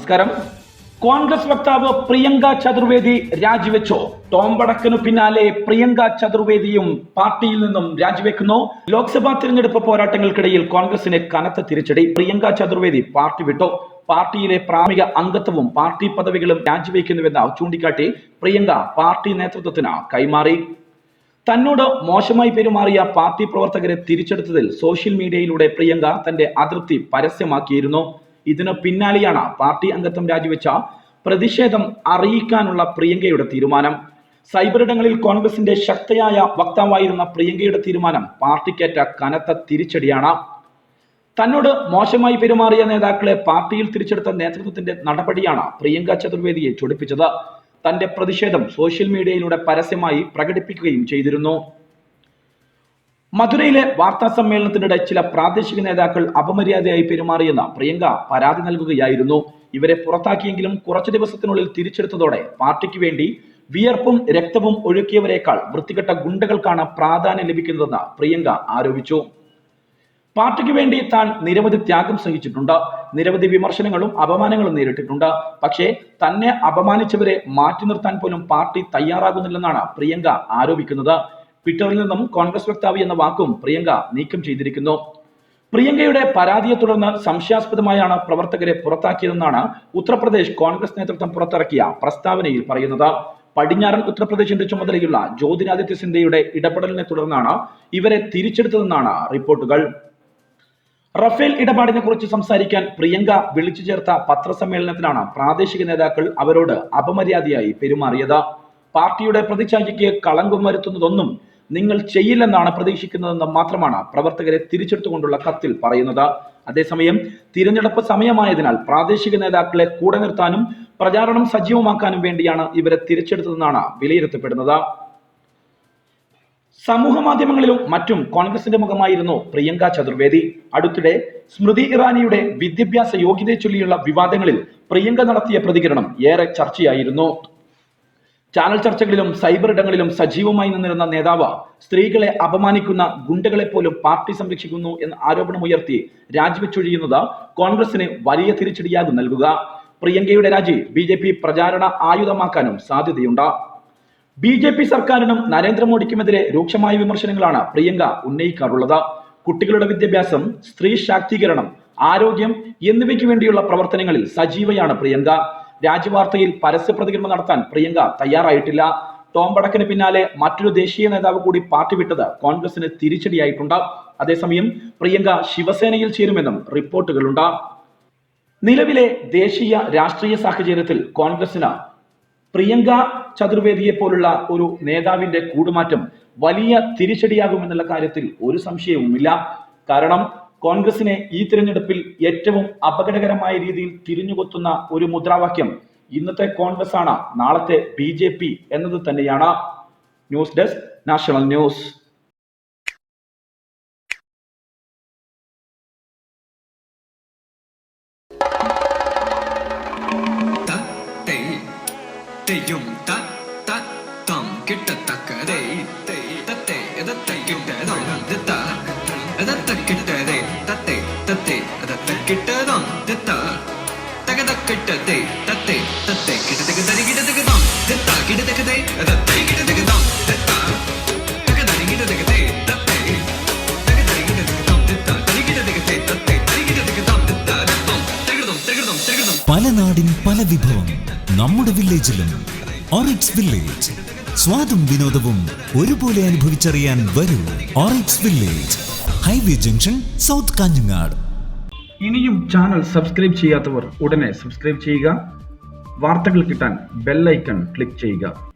നമസ്കാരം. കോൺഗ്രസ് വക്താവ് പ്രിയങ്ക ചതുർവേദി രാജിവെച്ചോ? ടോംബടക്കിനു പിന്നാലെ പ്രിയങ്ക ചതുർവേദിയും പാർട്ടിയിൽ നിന്നും രാജിവെക്കുന്നു. ലോക്സഭാ തിരഞ്ഞെടുപ്പ് പോരാട്ടങ്ങൾക്കിടയിൽ കോൺഗ്രസിന് കനത്ത തിരിച്ചടി. പ്രിയങ്ക ചതുർവേദി പാർട്ടി വിട്ടോ. പാർട്ടിയിലെ പ്രാഥമിക അംഗത്വവും പാർട്ടി പദവികളും രാജിവെക്കുന്നുവെന്ന് ചൂണ്ടിക്കാട്ടി പ്രിയങ്ക പാർട്ടി നേതൃത്വത്തിന് കൈമാറി. തന്നോട് മോശമായി പെരുമാറിയ പാർട്ടി പ്രവർത്തകരെ തിരിച്ചെടുത്തതിൽ സോഷ്യൽ മീഡിയയിലൂടെ പ്രിയങ്ക തന്റെ അതൃപ്തി പരസ്യമാക്കിയിരുന്നു. ഇതിന് പിന്നാലെയാണ് പാർട്ടി അംഗത്വം രാജിവെച്ച പ്രതിഷേധം അറിയിക്കാനുള്ള പ്രിയങ്കയുടെ തീരുമാനം. സൈബറിടങ്ങളിൽ കോൺഗ്രസിന്റെ ശക്തയായ വക്താവായിരുന്ന പ്രിയങ്കയുടെ തീരുമാനം പാർട്ടിക്കേറ്റ കനത്ത തിരിച്ചടിയാണ്. തന്നോട് മോശമായി പെരുമാറിയ നേതാക്കളെ പാർട്ടിയിൽ തിരിച്ചെടുത്ത നേതൃത്വത്തിന്റെ നടപടിയാണ് പ്രിയങ്ക ചതുർവേദിയെ ചൊടിപ്പിച്ചത്. തന്റെ പ്രതിഷേധം സോഷ്യൽ മീഡിയയിലൂടെ പരസ്യമായി പ്രകടിപ്പിക്കുകയും ചെയ്തിരുന്നു. മധുരയിലെ വാർത്താ സമ്മേളനത്തിനിടെ ചില പ്രാദേശിക നേതാക്കൾ അപമര്യാദയായി പെരുമാറിയെന്ന പ്രിയങ്ക പരാതി നൽകുകയായിരുന്നു. ഇവരെ പുറത്താക്കിയെങ്കിലും കുറച്ചു ദിവസത്തിനുള്ളിൽ തിരിച്ചെടുത്തതോടെ പാർട്ടിക്ക് വേണ്ടി വിയർപ്പും രക്തവും ഒഴുക്കിയവരെക്കാൾ വൃത്തികെട്ട ഗുണ്ടകൾക്കാണ് പ്രാധാന്യം ലഭിക്കുന്നതെന്ന് പ്രിയങ്ക ആരോപിച്ചു. പാർട്ടിക്ക് വേണ്ടി താൻ നിരവധി ത്യാഗം സഹിച്ചിട്ടുണ്ട്. നിരവധി വിമർശനങ്ങളും അപമാനങ്ങളും നേരിട്ടിട്ടുണ്ട്. പക്ഷേ തന്നെ അപമാനിച്ചവരെ മാറ്റി നിർത്താൻ പോലും പാർട്ടി തയ്യാറാകുന്നില്ലെന്നാണ് പ്രിയങ്ക ആരോപിക്കുന്നത്. ട്വിറ്ററിൽ നിന്നും കോൺഗ്രസ് വക്താവ് എന്ന വാക്കും പ്രിയങ്ക നീക്കം ചെയ്തിരിക്കുന്നു. പ്രിയങ്കയുടെ പരാതിയെ തുടർന്ന് സംശയാസ്പദമായാണ് പ്രവർത്തകരെ പുറത്താക്കിയതെന്നാണ് ഉത്തർപ്രദേശ് കോൺഗ്രസ് നേതൃത്വം പുറത്തിറക്കിയ പ്രസ്താവനയിൽ പറയുന്നത്. പടിഞ്ഞാറൻ ഉത്തർപ്രദേശിന്റെ ചുമതലയുള്ള ജ്യോതിരാദിത്യ സിന്ധ്യയുടെ ഇടപെടലിനെ തുടർന്നാണ് ഇവരെ തിരിച്ചെടുത്തതെന്നാണ് റിപ്പോർട്ടുകൾ. റഫേൽ ഇടപാടിനെ കുറിച്ച് സംസാരിക്കാൻ പ്രിയങ്ക വിളിച്ചു ചേർത്ത പത്രസമ്മേളനത്തിലാണ് പ്രാദേശിക നേതാക്കൾ അവരോട് അപമര്യാദയായി പെരുമാറിയത്. പാർട്ടിയുടെ പ്രതിച്ഛായയ്ക്ക് കളങ്കം വരുത്തുന്നതൊന്നും നിങ്ങൾ ചെയ്യില്ലെന്നാണ് പ്രതീക്ഷിക്കുന്നതെന്ന് മാത്രമാണ് പ്രവർത്തകരെ തിരിച്ചെടുത്തുകൊണ്ടുള്ള കത്തിൽ പറയുന്നത്. അതേസമയം തിരഞ്ഞെടുപ്പ് സമയമായതിനാൽ പ്രാദേശിക നേതാക്കളെ കൂടെ നിർത്താനും പ്രചാരണം സജീവമാക്കാനും വേണ്ടിയാണ് ഇവരെ തിരിച്ചെടുത്തതെന്നാണ് വിലയിരുത്തപ്പെടുന്നത്. സമൂഹ മാധ്യമങ്ങളിലും മറ്റും കോൺഗ്രസിന്റെ മുഖമായിരുന്നു പ്രിയങ്ക ചതുർവേദി. അടുത്തിടെ സ്മൃതി ഇറാനിയുടെ വിദ്യാഭ്യാസ യോഗ്യതയെ ചൊല്ലിയുള്ള വിവാദങ്ങളിൽ പ്രിയങ്ക നടത്തിയ പ്രതികരണം ഏറെ ചർച്ചയായിരുന്നു. ചാനൽ ചർച്ചകളിലും സൈബർ ഇടങ്ങളിലും സജീവമായി നിന്നിരുന്ന നേതാവ് സ്ത്രീകളെ അപമാനിക്കുന്ന ഗുണ്ടകളെ പോലും പാർട്ടി സംരക്ഷിക്കുന്നു എന്ന ആരോപണമുയർത്തി രാജിവെച്ചൊഴിയുന്നത് കോൺഗ്രസിന് വലിയ തിരിച്ചടിയാകും നൽകുക. പ്രിയങ്കയുടെ രാജി ബി ജെ പി പ്രചാരണ ആയുധമാക്കാനും സാധ്യതയുണ്ട്. ബി ജെ പി സർക്കാരിനും നരേന്ദ്രമോദിക്കുമെതിരെ രൂക്ഷമായ വിമർശനങ്ങളാണ് പ്രിയങ്ക ഉന്നയിക്കാറുള്ളത്. കുട്ടികളുടെ വിദ്യാഭ്യാസം സ്ത്രീ ശാക്തീകരണം ആരോഗ്യം എന്നിവയ്ക്ക് വേണ്ടിയുള്ള പ്രവർത്തനങ്ങളിൽ സജീവയാണ് പ്രിയങ്ക. രാജ്യവാർത്തയിൽ പരസ്യ പ്രതികരണം നടത്താൻ പ്രിയങ്ക തയ്യാറായിട്ടില്ല. ടോം വടക്കിന് പിന്നാലെ മറ്റൊരു ദേശീയ നേതാവ് കൂടി പാർട്ടി വിട്ടത് കോൺഗ്രസിന് തിരിച്ചടിയായിട്ടുണ്ട്. അതേസമയം പ്രിയങ്ക ശിവസേനയിൽ ചേരുമെന്നും റിപ്പോർട്ടുകളുണ്ട്. നിലവിലെ ദേശീയ രാഷ്ട്രീയ സാഹചര്യത്തിൽ കോൺഗ്രസിന് പ്രിയങ്ക ചതുർവേദിയെ പോലുള്ള ഒരു നേതാവിന്റെ കൂടുമാറ്റം വലിയ തിരിച്ചടിയാകുമെന്നുള്ള കാര്യത്തിൽ ഒരു സംശയവുമില്ല. കാരണം കോൺഗ്രസിനെ ഈ തിരഞ്ഞെടുപ്പിൽ ഏറ്റവും അപകടകരമായ രീതിയിൽ തിരിഞ്ഞുകൊത്തുന്ന ഒരു മുദ്രാവാക്യം ഇന്നത്തെ കോൺഗ്രസ് ആണ് നാളത്തെ ബി ജെ പി എന്നത് തന്നെയാണ്. News desk national news. tầm പല നാടിൻ പല വിഭവം നമ്മുടെ വില്ലേജിലും ഓറിക്സ് വില്ലേജ് സ്വാദും വിനോദവും ഒരുപോലെ അനുഭവിച്ചറിയാൻ വരൂ Orix village highway junction south Kanhangad ഇനിയും ചാനൽ സബ്സ്ക്രൈബ് ചെയ്യാത്തവർ ഉടനെ സബ്സ്ക്രൈബ് ചെയ്യുക. വാർത്തകൾ കിട്ടാൻ ബെല്ലൈക്കൺ ക്ലിക്ക് ചെയ്യുക.